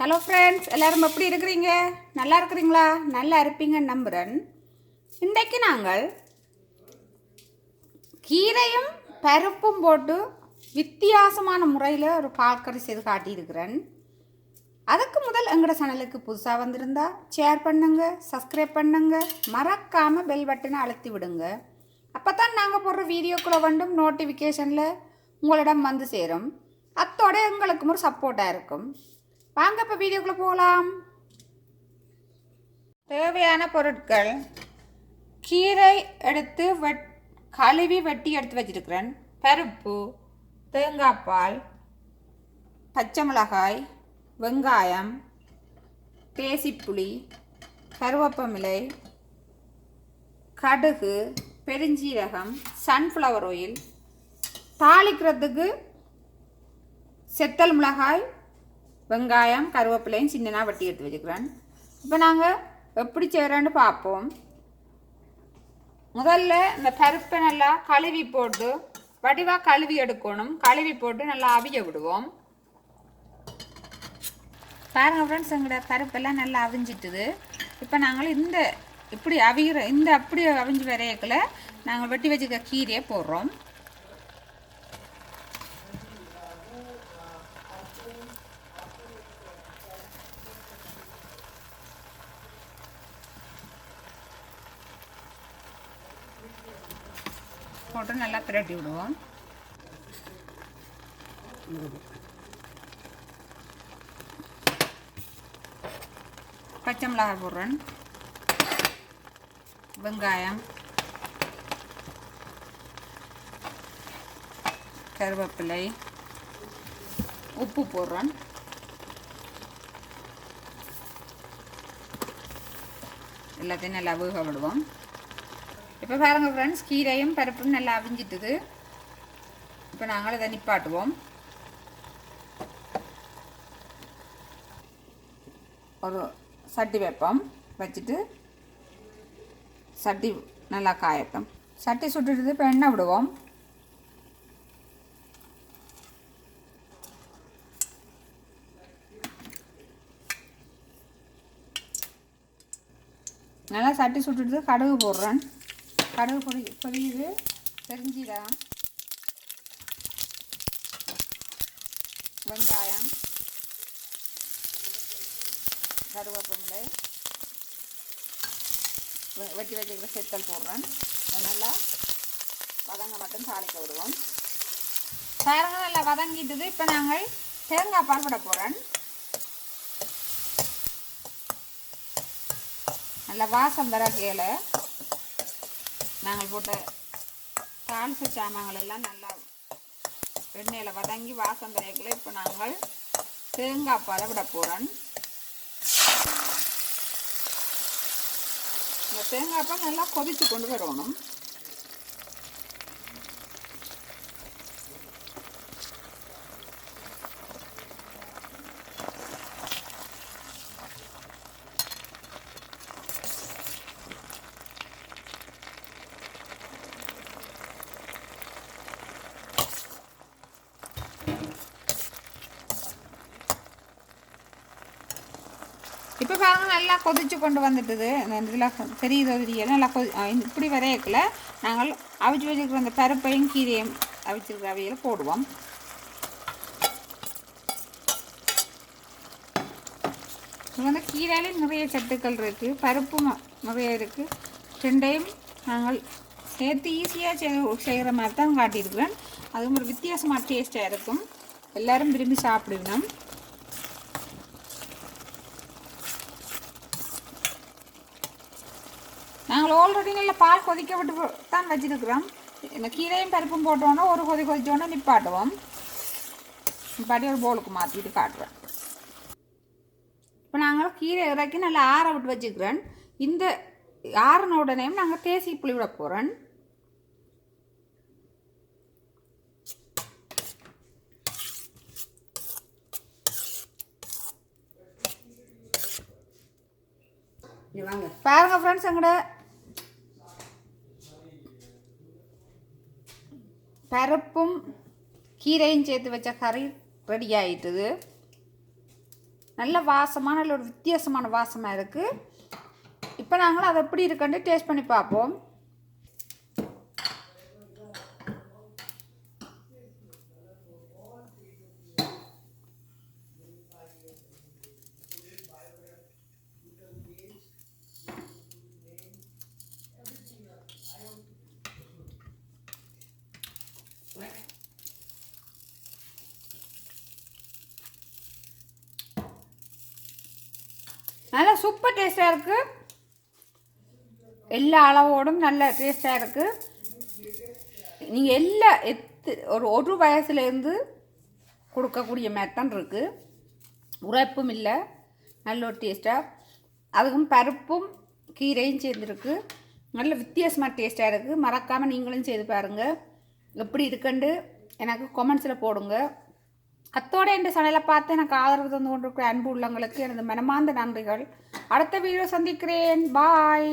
Hello friends எல்லோரும் எப்படி இருக்கிறீங்க? நல்லா இருக்கிறீங்களா? நல்லா இருப்பீங்கன்னு நம்புகிறேன் இன்றைக்கு நாங்கள் கீரையும் பருப்பும் போட்டு வித்தியாசமான முறையில் ஒரு பால்கறி செய்து காட்டியிருக்கிறேன். அதுக்கு முதல் எங்களோட சேனலுக்கு புதுசாக வந்திருந்தா ஷேர் பண்ணுங்கள் சப்ஸ்கிரைப் பண்ணுங்க மறக்காமல் பெல் பட்டனை அழுத்தி விடுங்க. அப்போ தான் நாங்கள் போடுற வீடியோக்குள்ளே வந்தும் நோட்டிஃபிகேஷனில் உங்களிடம் வந்து சேரும். அத்தோட எங்களுக்கும் ஒரு சப்போர்ட்டாக இருக்கும். வாங்க இப்போ வீடியோக்குள்ளே போகலாம். தேவையான பொருட்கள். கீரை எடுத்து வெட் கழுவி வெட்டி எடுத்து வச்சிருக்கிறேன். பருப்பு தேங்காய் பால் பச்சை மிளகாய் வெங்காயம் தேசிப்புளி கருவேப்பமிலை கடுகு பெருஞ்சீரகம் சன்ஃப்ளவர் ஆயில் தாளிக்கிறதுக்கு செத்தல் மிளகாய் வெங்காயம் கருவேப்பிலையும் சின்னதாக வெட்டி எடுத்து வச்சுக்கிறேன். இப்போ நாங்கள் எப்படி செய்கிறோன்னு பார்ப்போம். முதல்ல இந்த பருப்பை நல்லா கழுவி போட்டு வடிவாக கழுவி எடுக்கணும். கழுவி போட்டு நல்லா அவிய விடுவோம். பாருங்கள் ஃப்ரெண்ட்ஸ் எங்களோட பருப்பெல்லாம் நல்லா அவிஞ்சிட்டுது. இப்போ நாங்கள் இந்த இப்படி அவிகிற இந்த அப்படி அவிஞ்சு வரையக்கில் நாங்கள் வெட்டி வச்சுக்க கீரையை போடுறோம். போட்டு நல்லா பிரட்டி விடுவோம். பச்சை மிளகாய் போடுறேன் வெங்காயம் கருவேப்பிலை உப்பு போடுறேன் எல்லாத்தையும் நல்லா வேக விடுவோம். இப்போ பாருங்கள் ஃப்ரெண்ட்ஸ் கீரையும் பருப்பும் நல்லா அவிஞ்சிட்டுது இப்போ நாங்கள் இதை நிப்பாட்டுவோம் ஒரு சட்டி வைப்போம் வச்சுட்டு சட்டி நல்லா காயட்டும் சட்டி சுட்டுட்டு இப்போ எண்ணெய் விடுவோம் நல்லா சட்டி சுட்டுட்டு கடுகு போடுறேன் கடுகு பொடி. பொரியுது தெரிஞ்சிடலாம் வெங்காயம் கருவேப்பமிலை வெ- வெட்டி வச்சுக்கிற செத்தல் போடுறேன். நல்லா வதங்க மட்டும் தாளிக்க விடுவோம். பாருங்க நல்லா வதங்கிட்டது. இப்போ நாங்கள் தேங்காய் பால் விட போகிறேன் நல்லா வாசம் வர கேளை நாங்கள் போட்ட தாளிச்ச சாமான்கள் எல்லாம் நல்லா எண்ணெயில் வதங்கி வாசம் வரைக்கல இப்போ நாங்கள் தேங்காய் பாலை விட இந்த தேங்காய் பால் நல்லா கொதித்து கொண்டு வரணும். இப்போ பாருங்க நல்லா கொதிச்சு கொண்டு வந்துட்டுது. இந்த இதில் தெரியுதோ தெரியல. நல்லா கொதி இப்படி வரையக்கில் நாங்கள் அவிச்சு வச்சுருக்கிற அந்த பருப்பையும் கீரையும் அவிச்சிருக்கிற அவையில் போடுவோம். இது வந்து கீரையிலையும் நிறைய சத்துக்கள் இருக்குது பருப்பும் நிறைய இருக்குது ரெண்டையும் நாங்கள் சேர்த்து ஈஸியாக செய்கிற மாதிரி தான் காட்டியிருக்கிறேன். அதுவும் ஒரு வித்தியாசமாக டேஸ்ட்டாக இருக்கும். எல்லாரும் விரும்பி சாப்பிடுவோம் நாங்கள் ஆல்ரெடி நல்ல பால் கொதிக்க விட்டு தான் வச்சிருக்கிறோம். இந்த கீரையும் பருப்பும் போட்டோன்னா ஒரு கொதி கொதிச்சோன்னா நிப்பாட்டுவோம். நிப்பாட்டி ஒரு போலுக்கு மாற்றிட்டு காட்டுறேன். இப்போ நாங்கள் கீரை இறக்கி நல்லா ஆற விட்டு வச்சுக்கிறேன் இந்த ஆறின உடனே நாங்கள் தேசி புளி விட போகிறேன் வாங்க. பாருங்க ஃப்ரெண்ட்ஸ் எங்கட பருப்பும் கீரையும் சேர்த்து வச்ச கறி ரெடி ஆகிட்டுது நல்ல வாசமான நல்ல ஒரு வித்தியாசமான வாசமாக இருக்குது இப்போ நாங்கள் அதை எப்படி இருக்குன்ட்டு டேஸ்ட் பண்ணி பார்ப்போம். நல்லா சூப்பர் டேஸ்ட்டாக இருக்குது எல்லா அளவோடும் நல்ல டேஸ்ட்டாக இருக்குது நீங்கள் எல்லா எத்து ஒரு ஒரு வயசுலேருந்து கொடுக்கக்கூடிய மாதிரி தான் இருக்குது உரைப்பும் இல்லை. நல்ல ஒரு டேஸ்ட்டாக அதுக்கும் பருப்பும் கீரையும் சேர்ந்துருக்கு. நல்ல வித்தியாசமாக டேஸ்ட்டாக இருக்குது மறக்காமல் நீங்களும் செய்து பாருங்கள் எப்படி இருக்குன்னு எனக்கு கொமெண்ட்ஸில் போடுங்க. அத்தோடு இந்த சேனலை பார்த்து எனக்கு ஆதரவு தந்து கொண்டிருக்கிற அன்பு உள்ளங்களுக்கு எனது மனமார்ந்த நன்றிகள். அடுத்த வீடியோ சந்திக்கிறேன். பாய்